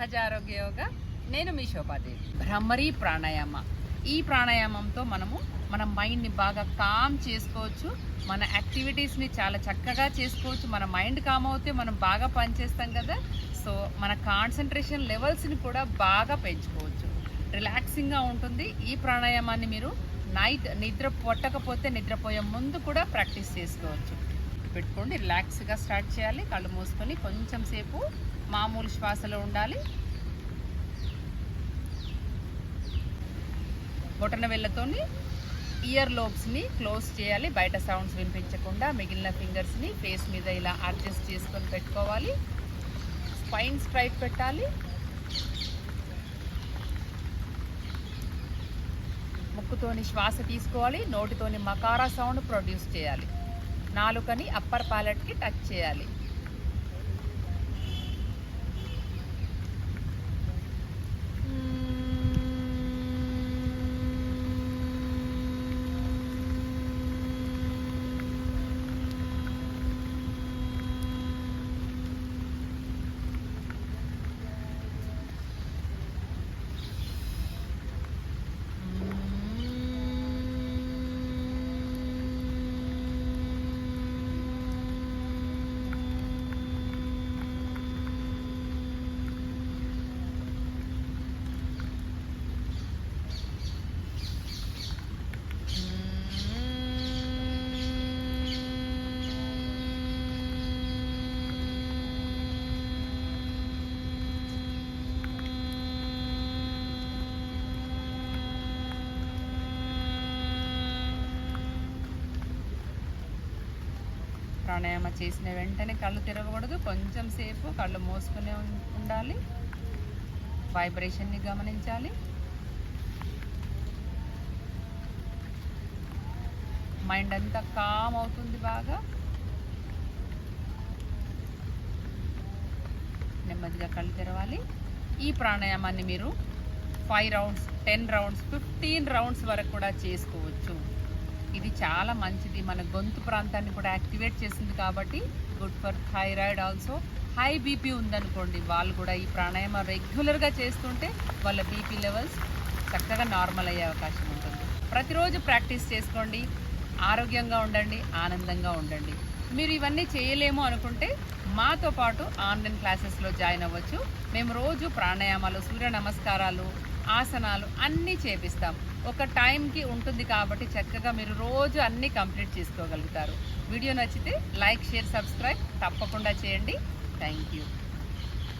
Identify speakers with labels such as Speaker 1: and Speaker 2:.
Speaker 1: సహజ ఆరోగ్య యోగ నేను మీ శోభాదేవి. భ్రమరీ ప్రాణాయామ. ఈ ప్రాణాయామంతో మనము మన మైండ్ని బాగా కామ్ చేసుకోవచ్చు. మన యాక్టివిటీస్ని చాలా చక్కగా చేసుకోవచ్చు. మన మైండ్ కామ్ అవుతే మనం బాగా పనిచేస్తాం కదా. సో మన కాన్సన్ట్రేషన్ లెవెల్స్ని కూడా బాగా పెంచుకోవచ్చు. రిలాక్సింగ్గా ఉంటుంది. ఈ ప్రాణాయామాన్ని మీరు నైట్ నిద్ర పొట్టకపోతే నిద్రపోయే ముందు కూడా ప్రాక్టీస్ చేసుకోవచ్చు. పెట్టుకోండి రిలాక్స్గా స్టార్ట్ చేయాలి. కళ్ళు మూసుకొని కొంచెం సేపు మామూలు శ్వాసలో ఉండాలి. బొటన వెళ్ళతోని ఇయర్ లోబ్స్ని క్లోజ్ చేయాలి. బయట సౌండ్స్ వినిపించకుండా మిగిలిన ఫింగర్స్ని ఫేస్ మీద ఇలా అడ్జస్ట్ చేసుకొని పెట్టుకోవాలి. స్పైన్ స్ట్రైట్ పెట్టాలి. ముక్కుతోని శ్వాస తీసుకోవాలి. నోటితోని మకారా సౌండ్ ప్రొడ్యూస్ చేయాలి. నాలుకని అప్పర్ ప్యాలెట్కి టచ్ చేయాలి. ప్రాణాయామ చేసిన వెంటనే కళ్ళు తిరగకూడదు కొంచెం సేపు కళ్ళు మూసుకునే ఉండాలి. వైబ్రేషన్ని గమనించాలి. మైండ్ అంతా కామ్ అవుతుంది బాగా. నెమ్మదిగా కళ్ళు తెరవాలి. ఈ ప్రాణాయామాన్ని మీరు five rounds ten rounds fifteen rounds వరకు కూడా చేసుకోవచ్చు. ఇది చాలా మంచిది. మన గొంతు ప్రాంతాన్ని కూడా యాక్టివేట్ చేస్తుంది కాబట్టి good for thyroid also. High BP ఉందనుకోండి వాళ్ళు కూడా ఈ ప్రాణాయామం రెగ్యులర్గా చేస్తుంటే వాళ్ళ బీపీ లెవెల్స్ చక్కగా నార్మల్ అయ్యే అవకాశం ఉంటుంది. ప్రతిరోజు ప్రాక్టీస్ చేసుకోండి. ఆరోగ్యంగా ఉండండి ఆనందంగా ఉండండి. మీరు ఇవన్నీ చేయలేము అనుకుంటే మాతో పాటు ఆన్లైన్ క్లాసెస్లో జాయిన్ అవ్వచ్చు. మేము రోజు ప్రాణాయామాలు సూర్య నమస్కారాలు ఆసనాలు అన్నీ చేపిస్తాం. ఒక టైంకి ఉంటుంది కాబట్టి చక్కగా మీరు రోజు అన్నీ కంప్లీట్ చేసుకోగలుగుతారు. వీడియో నచ్చితే లైక్ షేర్ సబ్స్క్రైబ్ తప్పకుండా చేయండి. Thank you.